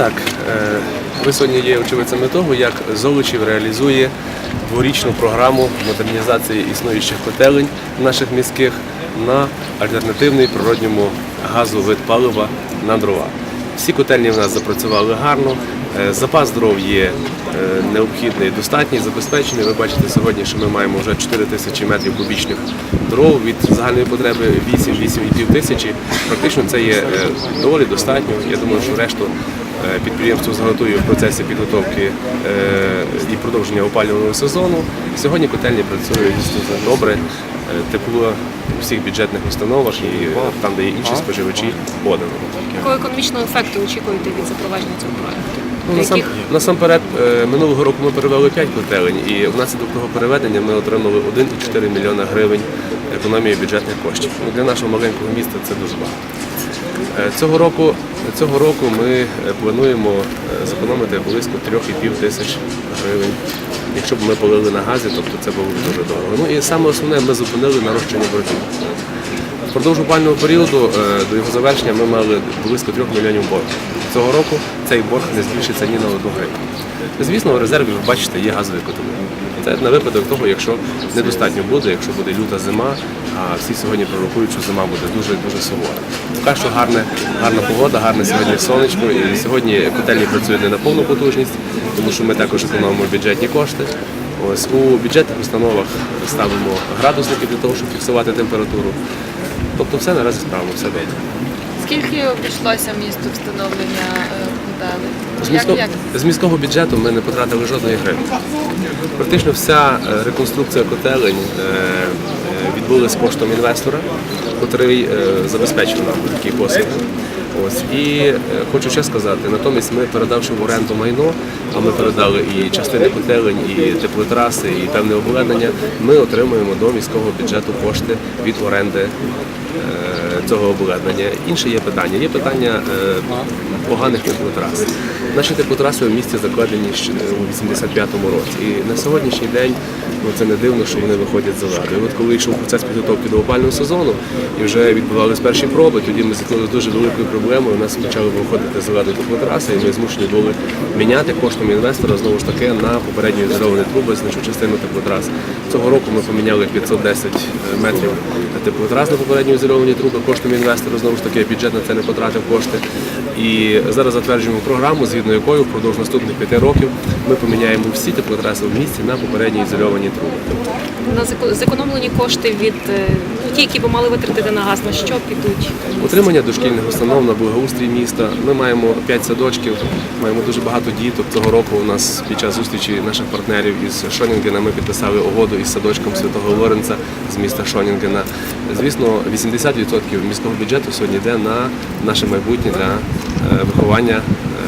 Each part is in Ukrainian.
так, ми сьогодні є очевидцями того, як Золочів реалізує дворічну програму модернізації існуючих котелень наших міських на альтернативний природньому газу вид палива на дрова. Всі котельні в нас запрацювали гарно. Е, Запас дров є е, необхідний, достатній, забезпечений. Ви бачите сьогодні, що ми маємо вже 4 тисячі метрів кубічних дров від загальної потреби 8-8,5 тисячі. Практично це є е, доволі достатньо. Я думаю, що решту підприємство заготує в процесі підготовки і продовження опалювального сезону. Сьогодні котельні працюють дійсно добре. Тепло у всіх бюджетних установах і там, де є інші споживачі, подано. Якого економічного ефекту очікуєте від запровадження цього проекту? Ну, насам, насамперед, е, минулого року ми перевели 5 котелень, і внаслідок того переведення ми отримали 1,4 мільйона гривень економії бюджетних коштів. Ну, для нашого маленького міста це дуже багато. Е, Цього року, цього року ми е, плануємо зекономити близько 3,5 тисяч гривень. Якщо б ми полили на газі, тобто це було б дуже дорого. Ну і саме основне, ми зупинили нарощення боргів. Впродовж опального періоду е, до його завершення ми мали близько 3 мільйонів боргу. Цього року цей борг не збільшиться ні на одну гривню. Звісно, в резерві ви бачите, є газові котли. Це на випадок того, якщо недостатньо буде, якщо буде люта зима, а всі сьогодні пророкують, що зима буде дуже дуже сувора. Поки що гарне, гарна погода, гарне сьогодні сонечко. І сьогодні котельні працюють не на повну потужність, тому що ми також економимо бюджетні кошти. Ось у бюджетних установах ставимо градусники для того, щоб фіксувати температуру. Тобто все наразі справимо, все добре. Скільки обійшлося місту встановлення е, котелень? З, Як, міського, як? з міського бюджету ми не потратили жодної гривні. Практично вся е, реконструкція котелень е, е, відбулася коштом інвестора, який забезпечив нам такі послуги. Ось і е, хочу ще сказати, натомість ми передавши в оренду майно, а ми передали і частини котелень, і теплотраси, і певне обладнання. Ми отримуємо до міського бюджету кошти від оренди е, цього обладнання. Інше є питання. Є питання е, поганих теплотрас. Наші теплотраси в місті закладені у 85-му році. І на сьогоднішній день ну, це не дивно, що вони виходять з ладу. От коли йшов процес підготовки до опального сезону і вже відбувалися перші проби, тоді ми зіткнули з дуже великою проблемою. У нас почали виходити з ладу теплотраси, і ми змушені були міняти коштом інвестора знову ж таки на попередньо ізольовані труби значну частину теплотрас. Цього року ми поміняли 510 метрів теплотрас на попередньо ізольовані труби коштом інвестора. Знову ж таки, бюджет на це не потратив кошти. І зараз затверджуємо програму, згідно якою впродовж наступних п'яти років ми поміняємо всі теплотраси в місті на попередньо ізольовані труби. На зеко- зекономлені кошти від е, ну, ті, які би мали витратити на газ, на що підуть? Утримання дошкільних установ на благоустрій міста. Ми маємо 5 садочків, маємо дуже багато діток. Цього року у нас під час зустрічі наших партнерів із Шонінгена ми підписали угоду із садочком Святого Лоренца з міста Шонінгена. Звісно, 80% міського бюджету сьогодні йде на наше майбутнє для виховання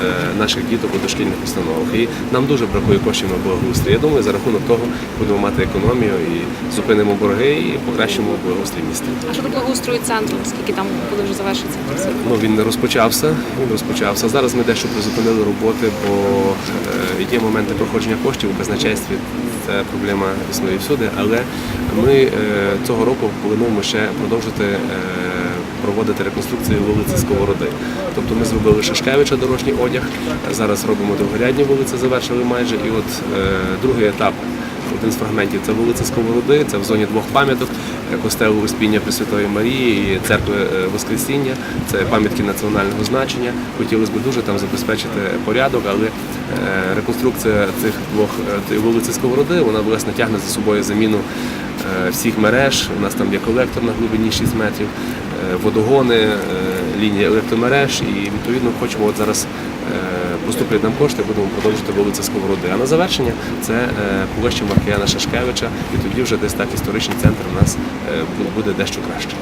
е, наших діток у дошкільних установах. І нам дуже бракує коштів на благоустрій. Я думаю, за рахунок того будемо мати економію і зупинимо борги і покращимо благоустрій міста. А щодо благоустрою центру, скільки там коли вже завершиться? Ну він не розпочався. Він розпочався. Зараз ми дещо призупинили роботи, бо е, є моменти проходження коштів у казначействі. Це проблема існує всюди. Але ми е, цього року плануємо ще продовжити. Проводити реконструкцію вулиці Сковороди. Тобто ми зробили Шашкевича дорожній одяг, зараз робимо другорядні вулиці, завершили майже. І от е, другий етап один з фрагментів це вулиця Сковороди, це в зоні двох пам'яток, е, костелу Успіння Пресвятої Марії і церкви е, Воскресіння. Це пам'ятки національного значення. Хотілося б дуже там забезпечити порядок, але е, реконструкція цих двох вулиці Сковороди вона власне тягне за собою заміну всіх мереж. У нас там є колектор на глибині 6 метрів, е, водогони, е, лінії електромереж, і відповідно хочемо от зараз. поступити нам кошти, будемо продовжувати вулиця Сковороди. А на завершення це е, площа Маркіяна Шашкевича, і тоді вже десь так історичний центр у нас е, буде дещо краще.